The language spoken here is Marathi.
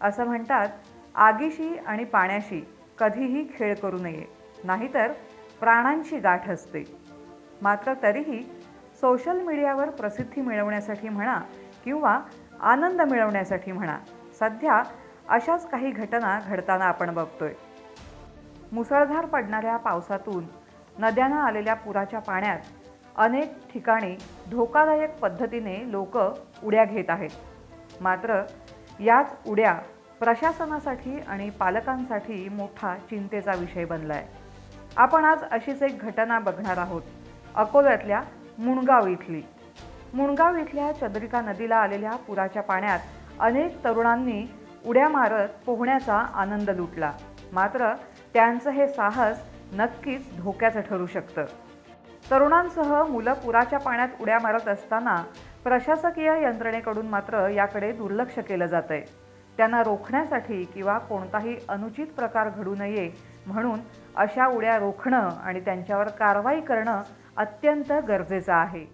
असं म्हणतात आगीशी आणि पाण्याशी कधीही खेळ करू नये नाहीतर प्राणांची गाठ असते. मात्र तरीही सोशल मीडियावर प्रसिद्धी मिळवण्यासाठी म्हणा किंवा आनंद मिळवण्यासाठी म्हणा सध्या अशाच काही घटना घडताना आपण बघतोय. मुसळधार पडणाऱ्या पावसातून नद्यांना आलेल्या पुराच्या पाण्यात अनेक ठिकाणी धोकादायक पद्धतीने लोक उड्या घेत आहेत. मात्र याच उड्या प्रशासनासाठी आणि पालकांसाठी मोठा चिंतेचा विषय बनला आहे आपण आज अशीच एक घटना बघणार आहोत. अकोल्यातल्या मुणगाव इथली. मुणगाव इथल्या चंद्रिका नदीला आलेल्या पुराच्या पाण्यात अनेक तरुणांनी उड्या मारत पोहण्याचा आनंद लुटला. मात्र त्यांचं हे साहस नक्कीच धोक्याचं ठरू शकतं. तरुणांसह मुलं पुराच्या पाण्यात उड्या मारत असताना प्रशासकीय यंत्रणेकडून मात्र याकडे दुर्लक्ष केलं जात आहे त्यांना रोखण्यासाठी किंवा कोणताही अनुचित प्रकार घडू नये म्हणून अशा उड्या रोखणं आणि त्यांच्यावर कारवाई करणं अत्यंत गरजेचं आहे.